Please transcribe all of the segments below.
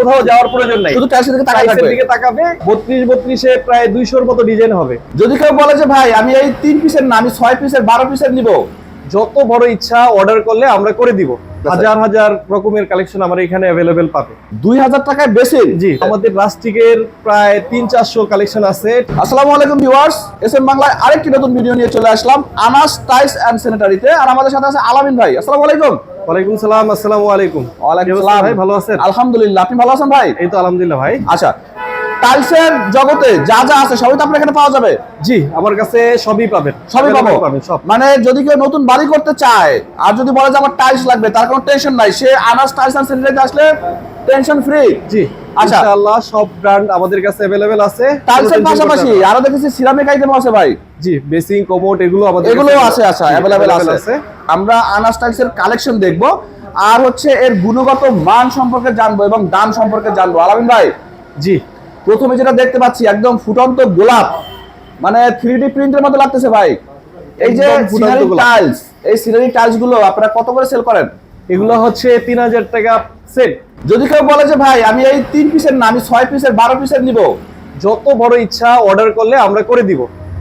কোথাও যাওয়ার প্রয়োজন নাই। শুধু টাইলসের দিকে থাকবে। দিকে তাকাবে বত্রিশ বত্রিশে প্রায় দুইশোর মতো ডিজাইন হবে। যদি কেউ বলে যে ভাই আমি এই তিন পিসের না আমি ছয় পিসের বারো পিসের নিব? যত বড় ইচ্ছা অর্ডার করলে আমরা করে দিব। হাজার হাজার রকমের কালেকশন আমরা এখানে অ্যাভেলেবেল পাবে। দুই হাজার টাকায় বেশি জি আমাদের প্লাস্টিকের প্রায় তিন চারশো কালেকশন আছে। আসসালামু আলাইকুম ভিউয়ার্স এস এম বাংলায় আরেকটি নতুন ভিডিও নিয়ে চলে আসলাম। আনাস টাইস এন্ড স্যানিটারিতে আর আমাদের সাথে আছে আলামিন ভাই। আসসালামু আলাইকুম। ওয়ালাইকুম সালাম আসসালামু আলাইকুম। ওয়ালাইকুম সালাম। ভাই ভালো আছেন? আলহামদুলিল্লাহ আপনি ভালো আছেন ভাই? এই তো আলহামদুলিল্লাহ ভাই। আচ্ছা টাইলসের জগতে যা যা আছে সবই তো আপনার এখানে পাওয়া যাবে? জি আমার কাছে সবই পাবেন। সবই পাবো? মানে যদি কেউ নতুন বাড়ি করতে চায় আর যদি বলে যে আমার টাইলস লাগবে তার কোনো টেনশন নাই। সে আনাস টাইলস এন্ড স্যানিটারিতে আসলে টেনশন ফ্রি জি আচ্ছা। ইনশাআল্লাহ সব ব্র্যান্ড আমাদের কাছে অ্যাভেলেবেল আছে। টাইলসের পাশাপাশি আরও দেখেছি সিরামিক আইটেম আছে ভাই। জি বেসিং কোমোড এগুলো আমাদের এগুলো আছে আচ্ছা অ্যাভেলেবেল আছে। আমরা আনাস টাইলসের কালেকশন দেখব। আর হচ্ছে এর গুণগত মান সম্পর্কে জানব এবং দাম সম্পর্কে জানব। আলামিন ভাই জি। প্রথমে যেটা দেখতে পাচ্ছি একদম ফুটন্ত গোলাপ। মানে থ্রি ডি প্রিন্টের মতো লাগতেছে ভাই। এই যে সিনারি টাইলস এই সিনারি টাইলসগুলো আপনারা কত করে সেল করেন? এগুলো হচ্ছে তিন হাজার টাকা সেট যদি কেউ বলে যে ভাই আমি এই তিন পিসের না আমি ছয় পিসের বারো পিসের নিব? যত বড় ইচ্ছা অর্ডার করলে আমরা করে দিব।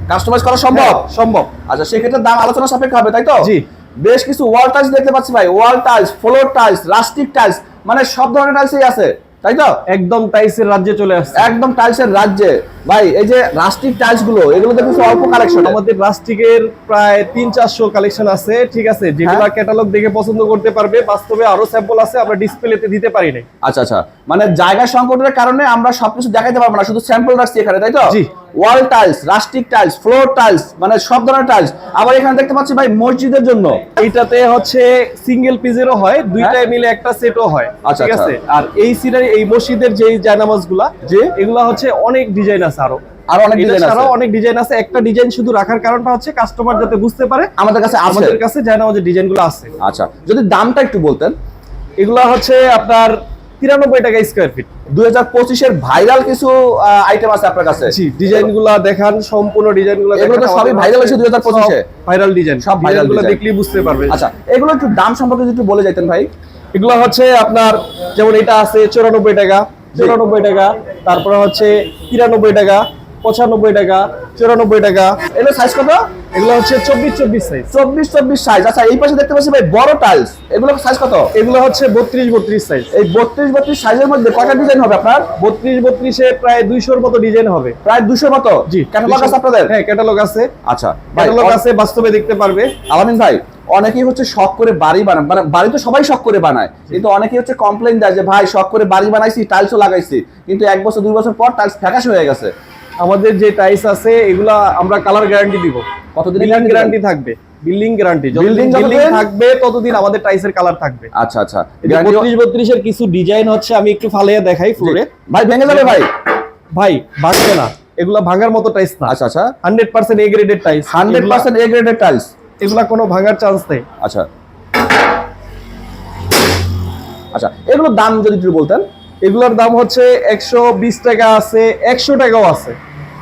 কাস্টমাইজ করা সম্ভব? হ্যাঁ, সম্ভব। আচ্ছা সেক্ষেত্রে দাম আলোচনা সাপেক্ষে হবে তাই তো? জি। বেশ কিছু ওয়াল টাইলস দেখতে পাচ্ছি ভাই। Wall tiles floor tiles rustic tiles মানে সব ধরনের টাইলসই আছে তাই তো? একদম টাইলসের রাজ্যে চলে আসছে। একদম টাইলসের রাজ্যে। ভাই এই যে রাস্টিক টাইলসগুলো এগুলো দেখতেছি অল্প কালেকশন আমাদের রাস্টিকের প্রায় তিন চারশো কালেকশন আছে ঠিক আছে? যেগুলো হ্যাঁ। ক্যাটালগ দেখে পছন্দ করতে পারবে বাস্তবে আরও স্যাম্পল আছে আমরা ডিসপ্লেতে দিতে পারি নাই। আচ্ছা আচ্ছা। মানে জায়গা সংকটের কারণে আমরা সবকিছু দেখাইতে পারব না শুধু স্যাম্পল রাখছি এখানে তাই তো? জি। Wall tiles rustic tiles floor tiles মানে সব ধরনের টাইলস আবার এখানে দেখতে পাচ্ছি ভাই মসজিদের জন্য। এইটাতে হচ্ছে সিঙ্গেল পিসেরও হয় দুইটাই মিলে একটা সেটও হয় হ্যাঁ। আচ্ছা, ঠিক আচ্ছা। আছে? আর এই সিনারি এই মসজিদের যে জায়নামাজগুলা যে এগুলা হচ্ছে অনেক ডিজাইন আছে আরও। আরও অনেক ডিজাইন আছে। ছাড়াও অনেক ডিজাইন আছে। একটা ডিজাইন শুধু রাখার কারণটা হচ্ছে কাস্টমার যাতে বুঝতে পারে আমাদের কাছে আমাদের কাছে জায়নামাজের ডিজাইনগুলো আছে। আচ্ছা যদি দামটা একটু বলতেন। এগুলা হচ্ছে আপনার তিরানব্বই টাকা স্কোয়ার ফিট দুই হাজার পঁচিশের ভাইরাল কিছু আইটেম আছে আপনার কাছে? জি ডিজাইনগুলা দেখান সম্পূর্ণ ডিজাইনগুলা এগুলো সবই viral হয়েছে 2025 এ। ভাইরাল ডিজাইন সব ভাইরালগুলো দেখলেই বুঝতে পারবে আচ্ছা এগুলো একটু দাম সম্পর্কে যদি একটু বলে যাইতেন ভাই। এগুলো হচ্ছে আপনার যেমন এটা আছে চুরানব্বই টাকা চুরানব্বই টাকা। তারপরে হচ্ছে তিরানব্বই টাকা পঁচানব্বই টাকা চুরানব্বই টাকা। এগুলো সাইজ কত? এগুলো হচ্ছে চব্বিশ চব্বিশ সাইজ চব্বিশ চব্বিশ সাইজ আচ্ছা এই পাশে দেখতে পাচ্ছি ভাই বড় টাইলস এগুলো সাইজ কত? এগুলো হচ্ছে বত্রিশ বত্রিশ সাইজ এই বত্রিশ বত্রিশ সাইজের মধ্যে কটা ডিজাইন হবে আপনার? বত্রিশ বত্রিশে প্রায় দুইশোর মতো ডিজাইন হবে। প্রায় দুশো মতো? জি ক্যাটালগ আছে আপনাদের? হ্যাঁ ক্যাটালগ আছে। আচ্ছা ক্যাটালগ আছে বাস্তবে দেখতে পারবে। আলামিন ভাই অনেকেই হচ্ছে শখ করে বাড়ি বানায় মানে বাড়ি তো সবাই শখ করে বানায় কিন্তু অনেকেই হচ্ছে কমপ্লেন দেয় যে ভাই শখ করে বাড়ি বানাইছি টাইলসও লাগাইছি। কিন্তু এক বছর দুই বছর পর টাইলস ফ্যাকাশ হয়ে গেছে। আমাদের যে টাইলস আছে এগুলা আমরা কালার গ্যারান্টি দিব। কতদিন গ্যারান্টি থাকবে? বিল্ডিং গ্যারান্টি বিল্ডিং বিল্ডিং থাকবে ততদিন আমাদের টাইলসের কালার থাকবে। আচ্ছা আচ্ছা। বত্রিশ বত্রিশের কিছু ডিজাইন হচ্ছে আমি একটু ফালিয়ে দেখাই ফ্লোরে ভাই ভেঙে যাবে ভাই। ভাই ভাঙবে না। এগুলা ভাঙার মতো টাইলস না। আচ্ছা আচ্ছা। হান্ড্রেড পার্সেন্ট এ গ্রেডের টাইলস হান্ড্রেড পার্সেন্ট এ গ্রেডের টাইলস এগুলা কোনো ভাঙার চান্স নেই। আচ্ছা। আচ্ছা এগুলোর দাম যদি একটু বলতেন। এগুলোর দাম হচ্ছে একশো বিশ টাকা আছে একশো টাকাও আছে।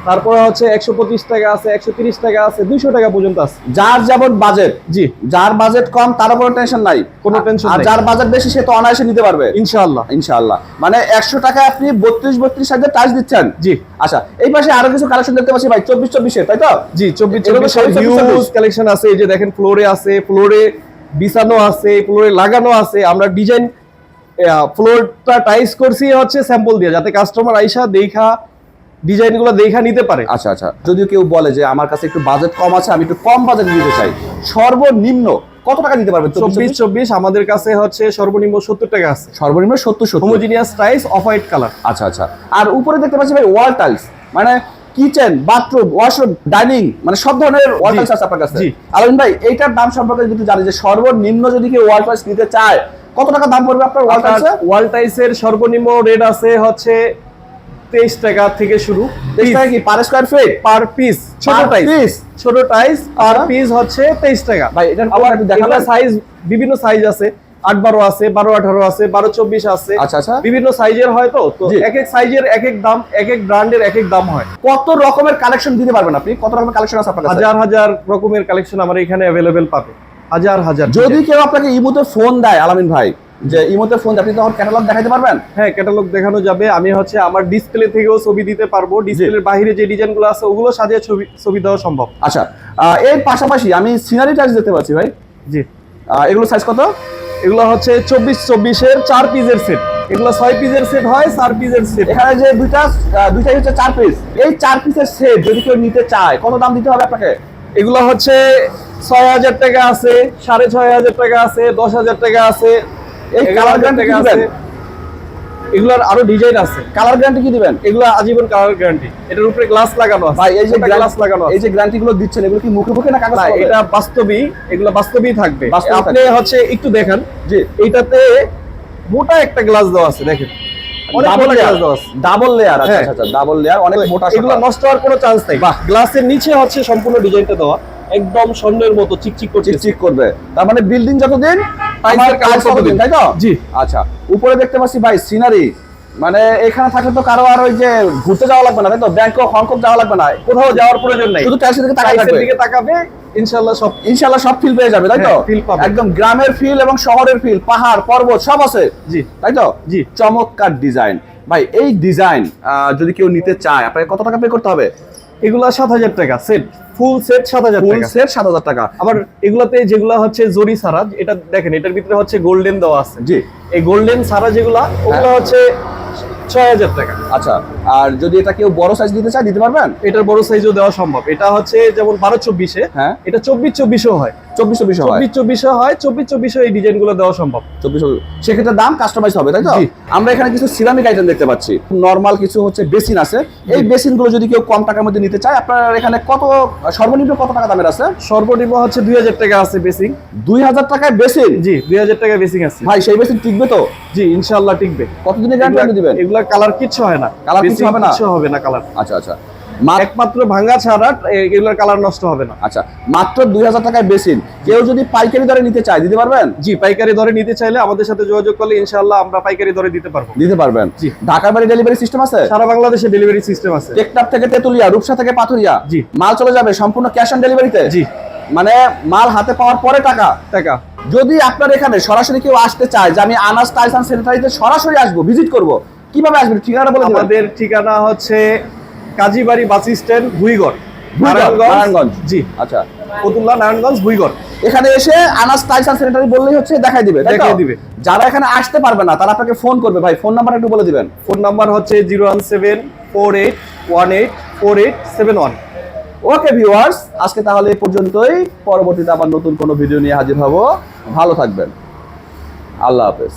তারপরে হচ্ছে একশো পঁচিশ টাকা আছে একশো তিরিশ টাকা আছে দুইশো টাকা পর্যন্ত আছে। যার যেমন বাজেট জি। যার বাজেট কম তার উপর টেনশন নাই। কোনো tension আর। যার বাজেট বেশি সে তো অনায়াসে নিতে পারবে। ইনশাআল্লাহ। ইনশাআল্লাহ। মানে একশো টাকা আপনি বত্রিশ বত্রিশ সাইজের টাইলস দিচ্ছেন। জি। আচ্ছা এই পাশে আরও কিছু কালেকশন দেখতে পাচ্ছি ভাই চব্বিশ চব্বিশের তাই তো? জি চব্বিশ চব্বিশ কালেকশন আছে এই যে দেখেন ফ্লোরে আছে ফ্লোরে বিছানো আছে ফ্লোরে লাগানো আছে। আমরা ডিজাইন ফ্লোরটা টাইস করছি হচ্ছে স্যাম্পল দিয়ে যাতে কাস্টমার আইসা দেখা ডিজাইনগুলো দেখা নিতে পারে। আচ্ছা আচ্ছা। যদিও কেউ বলে যে আমার কাছে একটু বাজেট কম আছে আমি একটু কম বাজেট নিতে চাই। সর্বনিম্ন কত টাকা দিতে পারবেন চব্বিশ চব্বিশ আমাদের কাছে হচ্ছে সর্বনিম্ন সত্তর টাকা আছে। সর্বনিম্ন সত্তর সত্তর। Homogeneous tiles off white colour. আচ্ছা আচ্ছা। আর উপরে দেখতে পাচ্ছি ভাই ওয়াল টাইলস মানে কিচেন বাথরুম ওয়াশরুম ডাইনিং মানে সব ধরনের ওয়াল টাইলস আছে আপনার কাছে। আলমিন ভাই এইটার দাম সম্পর্কে যদি জানি যে সর্বনিম্ন যদি কেউ ওয়াল টাইলস নিতে চায় কত টাকা দাম পড়বে আপনার ওয়াল টাইলস? ওয়াল টাইসের সর্বনিম্ন রেট আছে হচ্ছে তেইশ টাকা থেকে শুরু তেইশ টাকা কি per square feet per piece ছোট টাইস ছোট টাইস পার আচ্ছা। পিস হচ্ছে তেইশ টাকা। ভাই, এটার আবার একটু সাইজ বিভিন্ন সাইজ আছে। আট বারো আছে বারো আঠারো আছে বারো চব্বিশ আছে। আচ্ছা, আচ্ছা। বিভিন্ন সাইজের হয় তো? তো এক এক সাইজের এক এক দাম এক এক ব্র্যান্ডের এক এক দাম হয়। কত রকমের কালেকশন দিতে পারবেন আপনি? কত রকমের কালেকশন আছে আপনার হাজার হাজার রকমের কালেকশন আমার এখানে অ্যাভেলেবেল পাবে। হাজার হাজার যদি কেউ আপনাকে ইমুতে ফোন দেয় আলামিন ভাই যে ইমোতে ফোন আপনি তখন ক্যাটালগ দেখাতে পারবেন? হ্যাঁ ক্যাটালগ দেখানো যাবে। আমি হচ্ছে আমার ডিসপ্লে থেকেও ছবি দিতে পারব। ডিসপ্লের বাইরে যে ডিজাইনগুলো আছে ওগুলো সাজিয়ে ছবি ছবি দেওয়া সম্ভব। আচ্ছা এর পাশাপাশি আমি সিনারি টাচ দেখতে পাচ্ছি ভাই। জি। এগুলো সাইজ কত? এগুলো হচ্ছে চব্বিশ চব্বিশের চার পিসের সেট এগুলো ছয় পিসের সেট হয় চার পিসের সেট এখানে যে দুইটা দুইটাই হচ্ছে চার পিস এই চার পিসের সেট যদি কেউ নিতে চায় কত দাম দিতে হবে আপনাকে? এগুলো হচ্ছে ছয় হাজার টাকা আছে সাড়ে ছয় হাজার টাকা আছে দশ হাজার টাকা আছে এই কালার গ্যারান্টি আছে। এগুলোর আরও ডিজাইন আছে। কালার গ্যারান্টি কি দিবেন? এগুলো আজীবন কালার গ্যারান্টি এটার উপরে গ্লাস লাগানো আছে। ভাই এই যে গ্লাস লাগানো এই যে গ্যারান্টি গুলো দিচ্ছেন এগুলো কি মুখে মুখে না কাগজ এটা বাস্তবই এগুলো বাস্তবই থাকবে। আপনি হচ্ছে একটু দেখেন জি। এইটাতে মোটা একটা গ্লাস দেওয়া আছে দেখেন। ডাবল লেয়ার ডাবল লেয়ার আচ্ছা হ্যাঁ। আচ্ছা ডাবল লেয়ার অনেক মোটা এগুলো নষ্ট হওয়ার কোনো চান্স নাই। বাহ। গ্লাসের নিচে হচ্ছে সম্পূর্ণ ডিজাইনটা দেওয়া। একদম স্বর্ণের মতো চিকচিক করছে চিকচিক করবে। তার মানে বিল্ডিং যতদিন তাই তো? জি। আচ্ছা উপরে দেখতে পাচ্ছি ভাই সিনারি মানে এখানে থাকলে তো কারও আর ওই যে ঘুরতে যাওয়া লাগবে না তাই তো? ব্যাংকক হংকং যাওয়া লাগবে না। কোথাও যাওয়ার প্রয়োজন নাই। শুধু দিকে তাকাবে ইনশাআল্লাহ সব ইনশাআল্লাহ সব ফিল পেয়ে যাবে তাই তো? হ্যাঁ। একদম গ্রামের ফিল এবং শহরের ফিল পাহাড় পর্বত সব আছে। জি। তাই তো? জি। চমৎকার ডিজাইন ভাই এই ডিজাইন যদি কেউ নিতে চায় আপনাকে কত টাকা পে করতে হবে? এগুলা সাত হাজার টাকা সেট ফুল সেট সাত হাজার ফুল সেট সাত হাজার টাকা। আবার এগুলাতে যেগুলা হচ্ছে জরি সারা এটা দেখেন এটার ভিতরে হচ্ছে গোল্ডেন দেওয়া আছে। জি। এই গোল্ডেন সারা যেগুলা ওগুলা হচ্ছে ছয় হাজার টাকা। আচ্ছা আর যদি এটা কেউ বড় সাইজ দিতে চায় দিতে পারবেন? এটার বড় সাইজও দেওয়া সম্ভব। এটা হচ্ছে যেমন বারো চব্বিশে হ্যাঁ। এটা চব্বিশ চব্বিশও হয়। চব্বিশ চব্বিশ হয়। চব্বিশ চব্বিশও হয় চব্বিশ চব্বিশও এই ডিজাইনগুলো দেওয়া সম্ভব। চব্বিশ সেক্ষেত্রে দাম কাস্টমাইজ হবে তাই তো? আমরা এখানে কিছু সিরামিক আইটেম দেখতে পাচ্ছি। নর্মাল কিছু হচ্ছে বেসিন আছে। এই বেসিনগুলো যদি কেউ কম টাকার মধ্যে নিতে চায় আপনার এখানে কত সর্বনিম্ন কত টাকা দামের আছে? সর্বনিম্ন হচ্ছে দুই হাজার টাকা আছে বেসিং দুই হাজার টাকায় বেসিন জি দুই হাজার টাকা বেসিং আছে। ভাই সেই বেসিন টিকবে তো? জি ইনশাল্লাহ টিকবে। কতদিনের গ্যারান্টি দিবেন? এগুলা কালার কিচ্ছু হয় না। কিচ্ছু Basing হবে না? কিচ্ছু হবে না কালার আচ্ছা আচ্ছা। একমাত্র ভাঙা ছাড়া এগুলার কালার নষ্ট হবে না। আচ্ছা মাত্র দুই হাজার টাকায় বেসিন। কেউ যদি পাইকারি দরে নিতে চায় দিতে পারবেন? জি পাইকারি দরে নিতে চাইলে আমাদের সাথে যোগাযোগ করলে ইনশাআল্লাহ আমরা পাইকারি দরে দিতে পারব। দিতে পারবেন। জি। ঢাকার বাড়ি ডেলিভারি সিস্টেম আছে? সারা বাংলাদেশে ডেলিভারি সিস্টেম আছে। টেকটাপ থেকে তেতুলিয়া রূপসা থেকে পাথুরিয়া। জি। মাল চলে যাবে সম্পূর্ণ ক্যাশ অন ডেলিভারিতে জি। মানে মাল হাতে পাওয়ার পরে টাকা? টাকা। যদি আপনার এখানে সরাসরি কেউ আসতে চায় যে আমি আনাস টাইলস অ্যান্ড স্যানিটারিতে সরাসরি আসব ভিজিট করব কীভাবে আসবেন? ঠিকানা বলে আমাদের ঠিকানা হচ্ছে কাজীবাড়ি বাস স্ট্যান্ড ভুইগড় নারায়ণগঞ্জ। জি। আচ্ছা। ফতুল্লা নারায়ণগঞ্জ ভুইগড়। এখানে এসে আনাস টাইলস অ্যান্ড বললেই হচ্ছে দেখাই দিবে দেখাই দিবে। যারা এখানে আসতে পারবে না তারা আপনাকে ফোন করবে। ভাই ফোন নাম্বার একটু বলে দিবেন। ফোন নাম্বার হচ্ছে zero one seven four eight one eight four eight seven one. Okay viewers আজকে তাহলে এই পর্যন্তই। পরবর্তীতে আবার নতুন কোনো ভিডিও নিয়ে হাজির হব। ভালো থাকবেন। আল্লাহ হাফেজ।